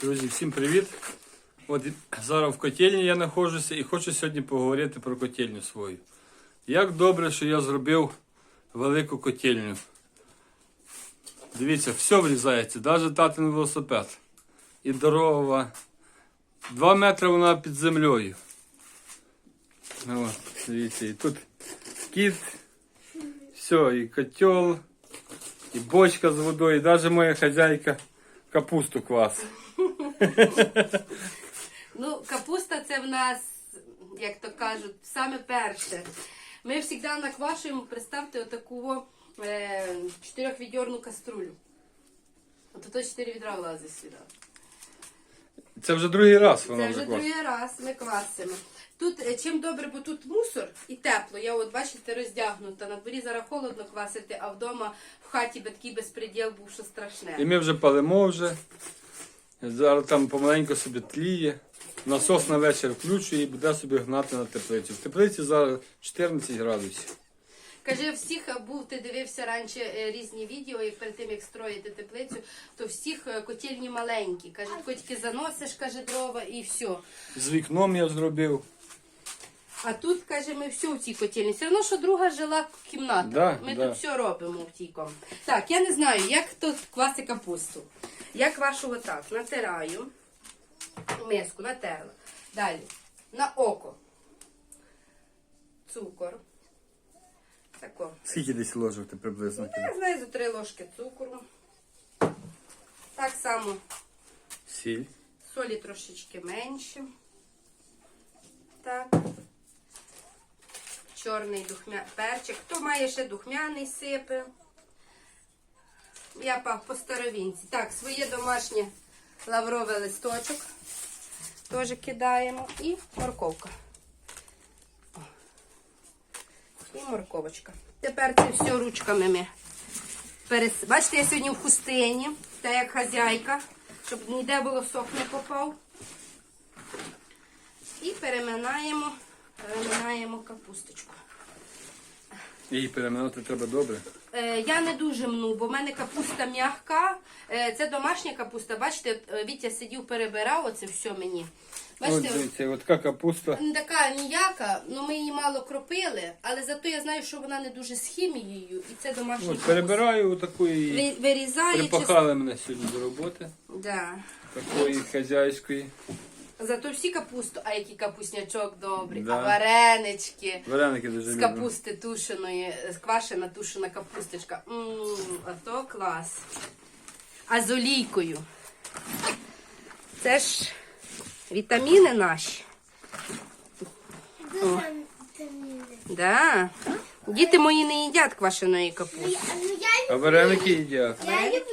Друзі, всім привіт! От зараз в котельні я знаходжуся і хочу сьогодні поговорити про котельню свою. Як добре, що я зробив велику котельню. Дивіться, все врізається, навіть татин велосипед. І дорога. Два метри вона під землею. От, дивіться, і тут кіт, все, і котел, і бочка з водою, і навіть моя хазяйка капусту квасить. Ну, капуста це в нас, як то кажуть, саме перше. Ми завжди наквашуємо, представте, отаку е, чотирьохвідьорну каструлю. От ото чотири відра влазить сюди. Це вже другий раз Це вона вже вже квасить. другий раз ми квасимо. Тут е, чим добре, бо тут мусор і тепло. Я от бачите, роздягнута. На дворі зараз холодно квасити, а вдома в хаті такий безпреділ був, що страшне. І ми вже палимо вже. Зараз там помаленьку собі тліє. Насос на вечір включує і буде собі гнати на теплицю. В теплиці зараз 14 градусів. Каже, всіх е, був, ти дивився раніше е, різні відео, і перед тим як строїти теплицю, то всіх е, котельні маленькі. Каже, тільки заносиш, каже, дрова і все. З вікном я зробив. А тут, каже, ми все в цій котельні. Все одно, що друга жила кімната. Да, ми да. тут все робимо в тій ком. Так, я не знаю, як тут кваси капусту. Я квашу отак. Натираю. Миску натерла. Далі. На око. Цукор. Тако. Скільки десь ложок ти приблизно? Я знаю за три ложки цукру. Так само Сіль. солі трошечки менше. Так. Чорний духмя... перчик. Хто має ще духмяний сипе. Я по, по старовінці. Так, своє домашнє лавровий листочок. Теж кидаємо. І морковка. І морковочка. Тепер це все ручками ми перес... Бачите, я сьогодні в хустині, та як хазяйка, щоб ніде волосок не попав. І переминаємо, переминаємо капусточку. Її переминати треба добре. Е, я не дуже мну, бо в мене капуста м'яка. Е, це домашня капуста. Бачите, е, Вітя сидів, перебирав оце все мені. От Бачите, дивіться, от така капуста. така ніяка, але ми її мало кропили, але зато я знаю, що вона не дуже з хімією, і це домашня От капуста. перебираю отаку і Ви- Вирізає чи... припахали мене сьогодні до роботи. Да. Такої хазяйської. Зато всі капусту, а який капуснячок добрий, Да. а варенички Вареники дуже з люблю. капусти тушеної, з квашена тушена капусточка. Ммм, а то клас. А з олійкою. Це ж вітаміни наші. Дуже вітаміни. Да. Діти мої не їдять квашеної капусти. Я, ну, я, А вареники їдять. я люблю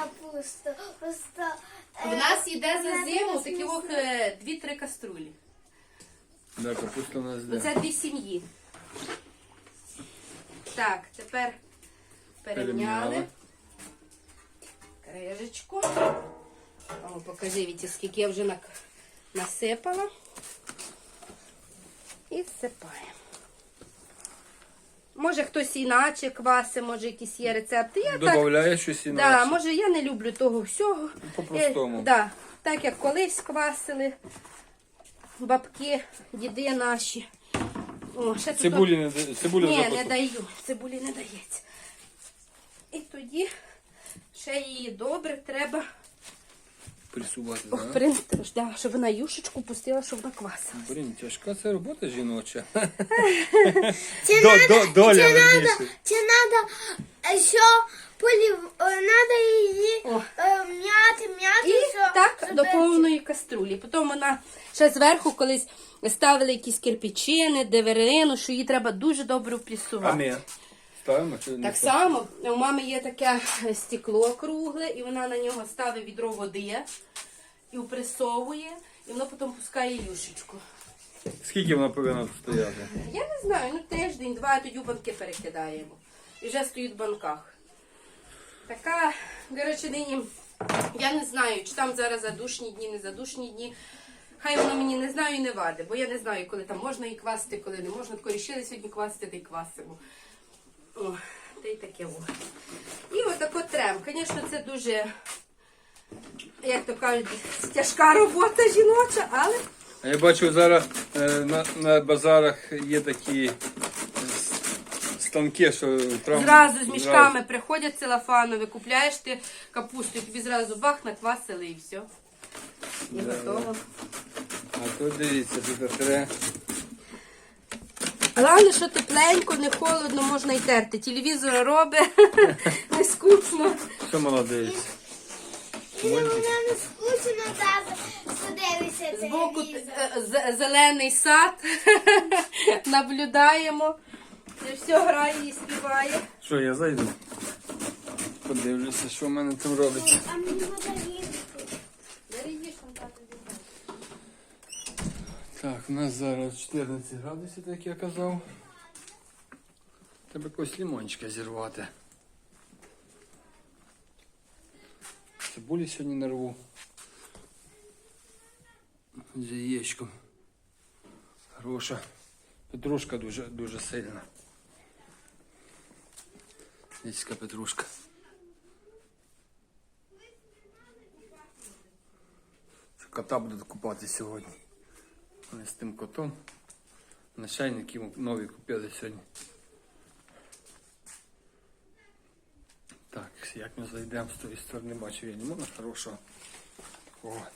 капусту. Просто е, В нас йде за зиму смачна. е, дві-три каструлі. Да, капуста у нас Ну, йде. Це дві сім'ї. Так, тепер перемняли. Перемняли. Крижечку. О, покажи, Віті, скільки я вже нак- насипала. І всипаємо. Може хтось іначе кваси, може якісь є рецепти. Я так, Добавляє щось да, інакше. може я не люблю того всього. По-простому. Е, да, так як колись квасили бабки, діди наші. О, ще тут Цибулі не да- цибуля ні, не даю. Цибулі не дається. І тоді ще її добре треба присувати. Ох, да? да, щоб вона юшечку пустила, щоб вона квасила. Блін, тяжка це робота жіноча. Чи До- надо, до- доля, чи верніше. надо, е, що полів, е, надо її О. е, м'яти, м'яти, І що, так до повної каструлі. Потім вона ще зверху колись ставили якісь кирпичини, деверину, що її треба дуже добре А ми ставимо чи не Так ставимо? само у мами є таке стекло кругле, і вона на нього ставить відро води і впресовує, і воно потім пускає юшечку. Скільки вона повинна тут стояти? Я не знаю, ну тиждень, два, а тоді в банки перекидаємо. І вже стоїть в банках. Така, коротше, нині, я не знаю, чи там зараз задушні дні, не задушні дні. Хай воно мені не знаю і не вади, бо я не знаю, коли там можна її квасити, коли не можна. Тако рішили сьогодні квасити, та й квасимо. О, та й таке. О. І отако трем. Звісно, це дуже як то кажуть, тяжка робота жіноча, але А я бачу зараз е, на, на базарах є такі станки, що там зразу з мішками приходять целофанові, купляєш ти капусту, і тобі зразу бах, наквасили і все. І Да, готово. А тут дивіться, тут треба. Головне, що тепленько, не холодно, можна й терти. Телевізор робить, не скучно. Що молодець? І вона не скучно тато подивися Збоку з- зелений сад. Наблюдаємо. Все грає і співає. Що, я зайду? Подивлюся, що в мене там робиться. А мені. Так, у нас зараз 14 градусів, як я казав. Треба якось лимончика зірвати. Цибулі сьогодні нарву. З яєчком. Хороша. Петрушка дуже, дуже сильна. Дійська петрушка. Кота буде купати сьогодні. Вони з тим котом. На чайники нові купили сьогодні. Так, як ми зайдемо з тої сторони, бачу я лимона хорошого. Такого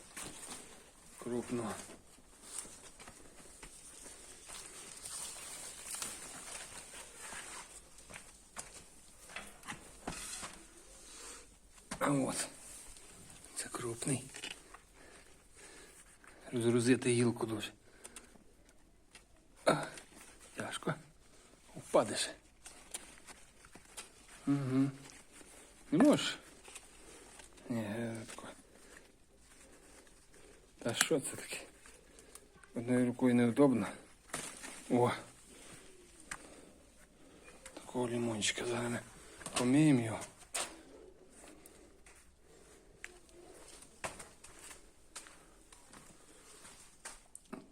крупного. А от. Це крупний. Розгрузити гілку дуже. А, тяжко. Впадеш. Угу. Не можеш? Ні, тако. Та що це таке? Одною рукою неудобно. О. Такого лимончика зараз ми поміємо його.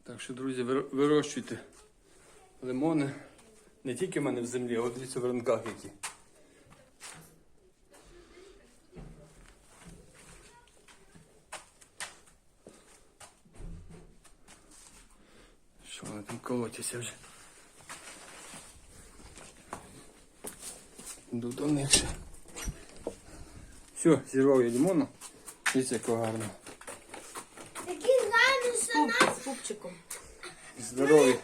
Так що, друзі, вирощуйте лимони. Не тільки в мене в землі, а от дивіться в ранках які. Що вони там колотяться вже? Йду до них ще. Все, зірвав я лимону. Дивіться, якого гарного. Такі гарні, що нам, пупчиком. Здоровий.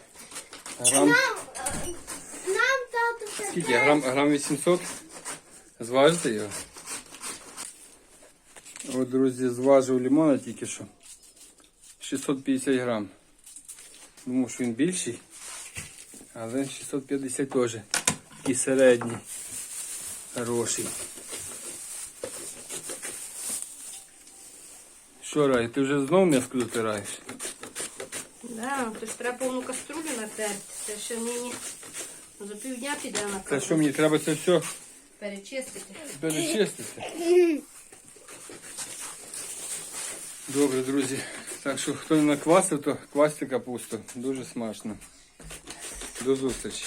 Грам. нам, е, нам тато це Скільки? Грам, грам 800? Зважите його? От, друзі, зважив лимона тільки що. 650 грам. Думав, що він більший. Але 650 теж. Такий середній. Хороший. Що, Рай, ти вже знову м'яско затираєш? Да, то ж треба повну каструлю натерти. Це ще мені півдня піде на Та що мені треба це все Перечистити. перечистити? Добре, друзі. Так що хто не наквасив, то квасьте капусту. Дуже смачно. До зустрічі.